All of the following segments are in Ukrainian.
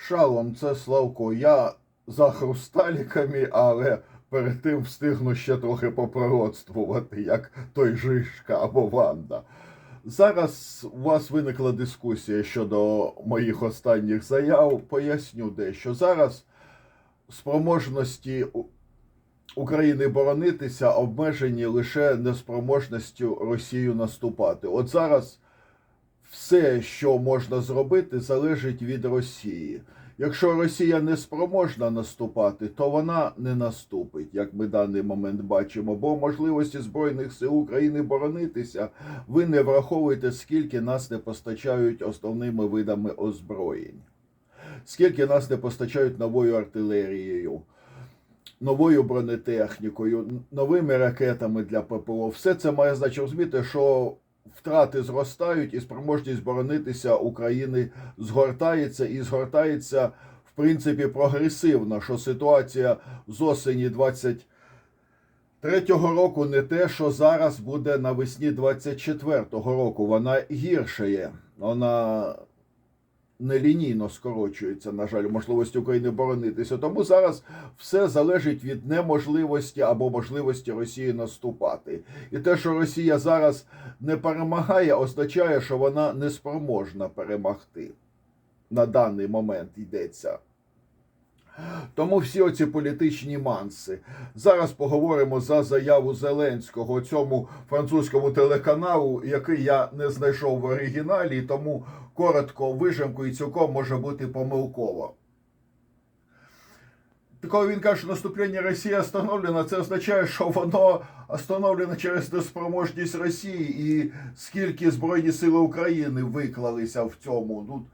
Шалом, це Славко. Я за хрусталіками, але перед тим встигну ще трохи попрородствувати, як той Жишка або Ванда. Зараз у вас виникла дискусія щодо моїх останніх заяв. Поясню дещо. Зараз спроможності України боронитися обмежені лише неспроможністю Росію наступати. От зараз все, що можна зробити, залежить від Росії. Якщо Росія не спроможна наступати, то вона не наступить, як ми в даний момент бачимо. Бо можливості Збройних сил України боронитися ви не враховуєте, скільки нас не постачають основними видами озброєнь, скільки нас не постачають новою артилерією, новою бронетехнікою, новими ракетами для ППО. Все це має значить розуміти, що втрати зростають і спроможність боронитися України згортається і згортається в принципі прогресивно, що ситуація з осені 20 Третього року не те, що зараз буде навесні 24-го року. Вона гіршає. Вона нелінійно скорочується, на жаль, можливості України боронитися. Тому зараз все залежить від неможливості або можливості Росії наступати. І те, що Росія зараз не перемагає, означає, що вона не спроможна перемогти. На даний момент йдеться. Тому всі оці політичні манси. Зараз поговоримо за заяву Зеленського цьому французькому телеканалу, який я не знайшов в оригіналі, тому коротко вижимку і цілком може бути помилково. Коли він каже, що наступлення Росії остановлено, це означає, що воно остановлено через неспроможність Росії і скільки Збройні Сили України виклалися в цьому. Ну,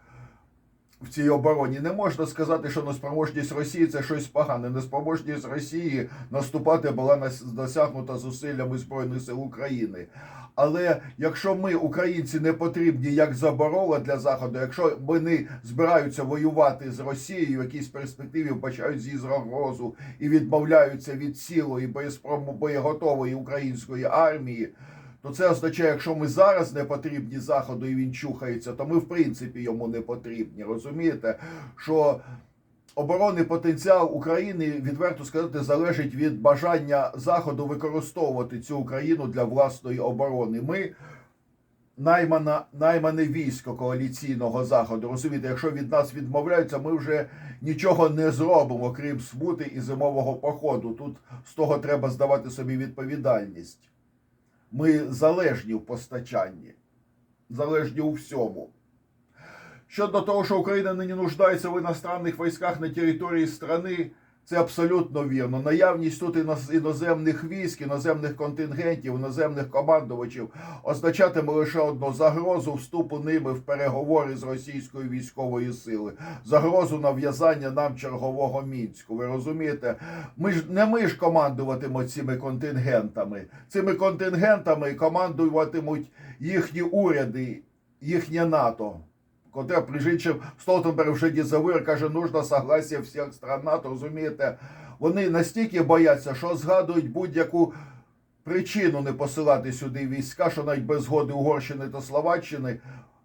в цій обороні не можна сказати, що неспроможність Росії це щось погане. Неспроможність Росії наступати була досягнута зусиллями Збройних сил України. Але якщо ми, українці, не потрібні як заборона для заходу, якщо вони збираються воювати з Росією, в якійсь перспективі вбачають зі загрозу і відмовляються від цілої боєспрому боєготової української армії. То це означає, якщо ми зараз не потрібні заходу і він чухається, то ми в принципі йому не потрібні. Розумієте, що оборонний потенціал України, відверто сказати, залежить від бажання заходу використовувати цю Україну для власної оборони. Ми наймана, наймане військо коаліційного заходу. Розумієте, якщо від нас відмовляються, ми вже нічого не зробимо, крім смути і зимового походу. Тут з того треба здавати собі відповідальність. Ми залежні в постачанні, залежні у всьому. Щодо того, що Україна нині нуждається в іностранних військах на території страни, це абсолютно вірно. Наявність тут іноз- іноземних військ, іноземних контингентів, іноземних командувачів означатиме лише одну загрозу вступу ними в переговори з російською військовою силою, загрозу нав'язання нам чергового мінську. Ви розумієте? Ми ж не ми ж командуватимуть цими контингентами. Цими контингентами командуватимуть їхні уряди, їхнє НАТО. Котре, між Столтенберг вже дізавир, каже, нужно согласие всіх стран НАТО, розумієте? Вони настільки бояться, що згадують будь-яку причину не посилати сюди війська, що навіть без згоди Угорщини та Словаччини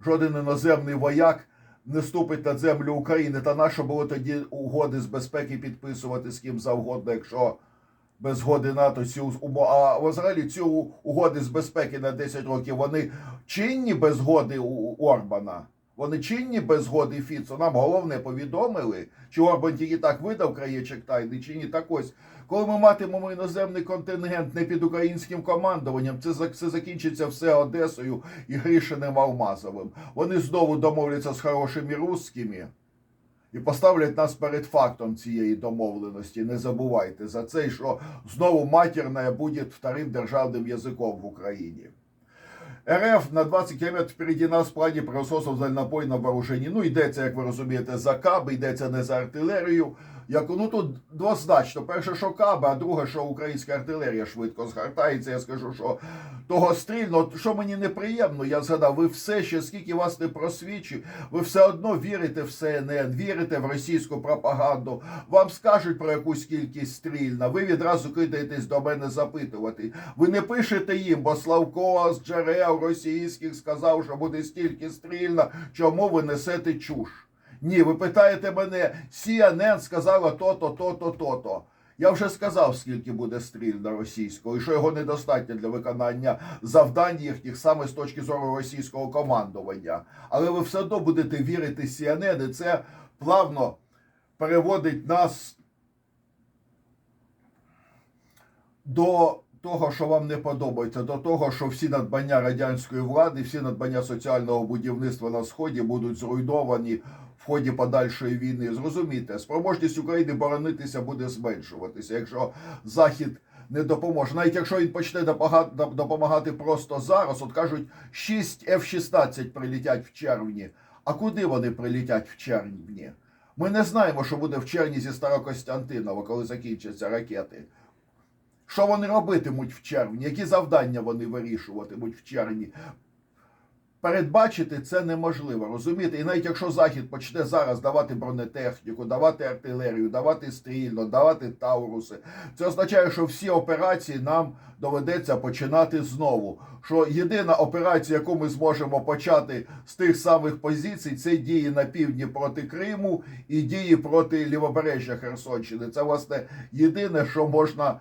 жоден іноземний вояк не ступить на землю України. Та нащо було тоді угоди з безпеки підписувати з ким завгодно, якщо без згоди НАТО ці умови. А взагалі ці угоди з безпеки на 10 років вони чинні без згоди у Орбана. Вони чинні без згоди Фіцо. Нам головне повідомили, чи Орбан тільки так видав краєчок тайний, чи ні. Так ось, коли ми матимемо іноземний контингент не під українським командуванням, це, це закінчиться все Одесою і Грішиним Алмазовим. Вони знову домовляться з хорошими русскими і поставлять нас перед фактом цієї домовленості. Не забувайте за це, що знову матірна буде вторим державним язиком в Україні. РФ на 20 км впереді нас в плані прососів дальнобойного на вооруженні. Ну, йдеться, як ви розумієте, за каби, йдеться не за артилерію. Як, ну тут двозначно. Перше, що каби, а друге, що українська артилерія швидко згортається. Я скажу, що того стрільно, що мені неприємно, я згадав, ви все ще, скільки вас не просвічує, ви все одно вірите в СНН, вірите в російську пропаганду. Вам скажуть про якусь кількість стрільна. Ви відразу кидаєтесь до мене запитувати. Ви не пишете їм, бо Славко з джерел російських сказав, що буде стільки стрільна. Чому ви несете чуш? Ні, ви питаєте мене, CNN сказала то-то, то-то, то-то. Я вже сказав, скільки буде стріль на російського, і що його недостатньо для виконання завдань їхніх саме з точки зору російського командування. Але ви все одно будете вірити CNN, і це плавно переводить нас до того, що вам не подобається, до того, що всі надбання радянської влади, всі надбання соціального будівництва на сході будуть зруйновані в ході подальшої війни. Зрозумійте, спроможність України боронитися буде зменшуватися, якщо Захід не допоможе. Навіть якщо він почне допомагати просто зараз, от кажуть, 6 F-16 прилітять в червні. А куди вони прилітять в червні? Ми не знаємо, що буде в червні зі Старокостянтинова, коли закінчаться ракети. Що вони робитимуть в червні? Які завдання вони вирішуватимуть в червні? Передбачити це неможливо, розумієте? І навіть якщо Захід почне зараз давати бронетехніку, давати артилерію, давати стрільно, давати тауруси, це означає, що всі операції нам доведеться починати знову. Що єдина операція, яку ми зможемо почати з тих самих позицій, це дії на півдні проти Криму і дії проти лівобережжя Херсонщини. Це власне єдине, що можна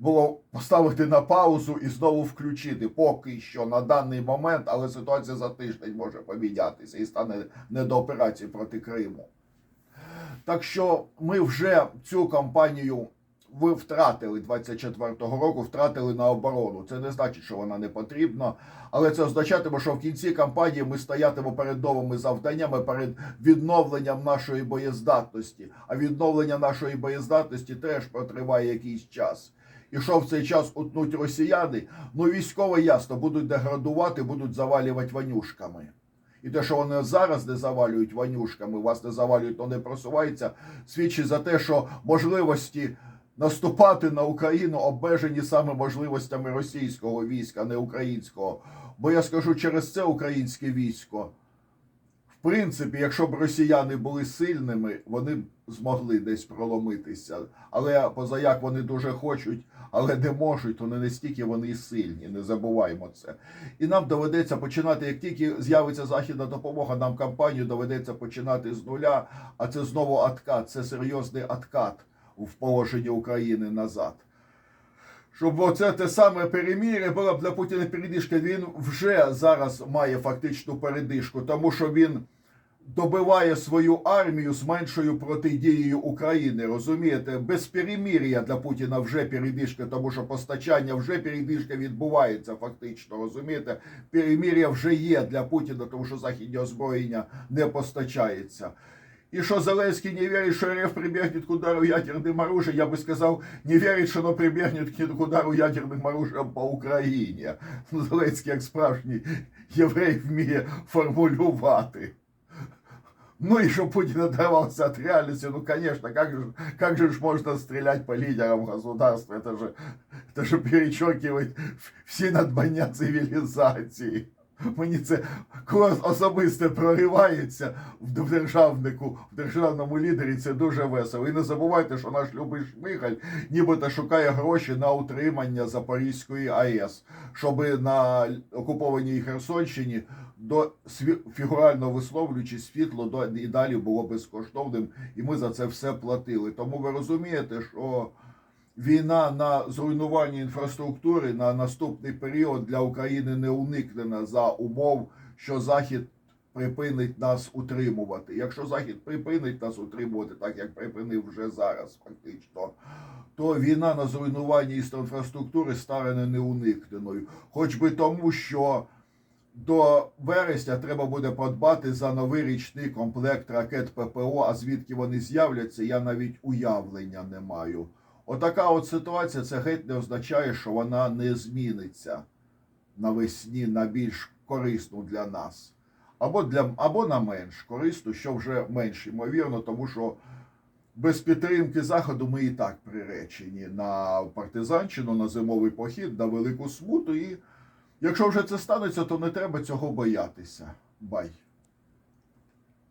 було поставити на паузу і знову включити поки що на даний момент, але ситуація за тиждень може помінятися і стане не до операції проти Криму. Так що ми вже цю кампанію ви втратили 24-го року, втратили на оборону. Це не значить, що вона не потрібна, але це означатиме, що в кінці кампанії ми стоятимо перед новими завданнями, перед відновленням нашої боєздатності. А відновлення нашої боєздатності теж протриває якийсь час. І що в цей час утнуть росіяни, ну військово ясно, будуть деградувати, будуть завалювати ванюшками. І те, що вони зараз не завалюють ванюшками, вас не завалюють, то не просувається, свідчить за те, що можливості наступати на Україну обмежені саме можливостями російського війська, а не українського. Бо я скажу, через це українське військо. Принципі, якщо б росіяни були сильними, вони б змогли десь проломитися. Але позаяк вони дуже хочуть, але не можуть, то не настільки вони сильні. Не забуваємо це. І нам доведеться починати, як тільки з'явиться західна допомога, нам кампанію доведеться починати з нуля. А це знову откат, це серйозний откат в положенні України назад. Щоб оце те саме перемір'я було б для Путіна передишка. Він вже зараз має фактичну передишку, тому що він добиває свою армію з меншою протидією України. Розумієте, без перемір'я для Путіна вже передишка, тому що постачання вже передишка відбувається фактично. Розумієте, перемір'я вже є для Путіна, тому що західні озброєння не постачається. И что Зеленский не верит, что РФ прибегнет к удару ядерным оружием, я бы сказал, не верит, что оно прибегнет к удару ядерним оружием по Україні. Ну, Зеленський, як справжній єврей, вміє формулювати. Ну и что Путин оторвался от реальности, ну конечно, как же, как же ж можно стрелять по лидерам государства, это же, это же перечеркивает всі надбання цивілізації. Мені це коли особисте проривається в державнику, в державному лідері, це дуже весело. І не забувайте, що наш любий Шмигаль нібито шукає гроші на утримання Запорізької АЕС, щоб на окупованій Херсонщині до фігурально висловлюючи світло до і далі було безкоштовним, і ми за це все платили. Тому ви розумієте, що війна на зруйнування інфраструктури на наступний період для України не уникнена за умов, що Захід припинить нас утримувати. Якщо Захід припинить нас утримувати, так як припинив вже зараз, фактично, то війна на зруйнуванні інфраструктури стане неуникненою. Хоч би тому, що до вересня треба буде подбати за новий річний комплект ракет ППО. А звідки вони з'являться, я навіть уявлення не маю. Отака от ситуація це геть не означає, що вона не зміниться навесні на більш корисну для нас. Або, для, або на менш корисну, що вже менш ймовірно, тому що без підтримки Заходу ми і так приречені на партизанщину, на зимовий похід, на велику смуту. І якщо вже це станеться, то не треба цього боятися. Бай.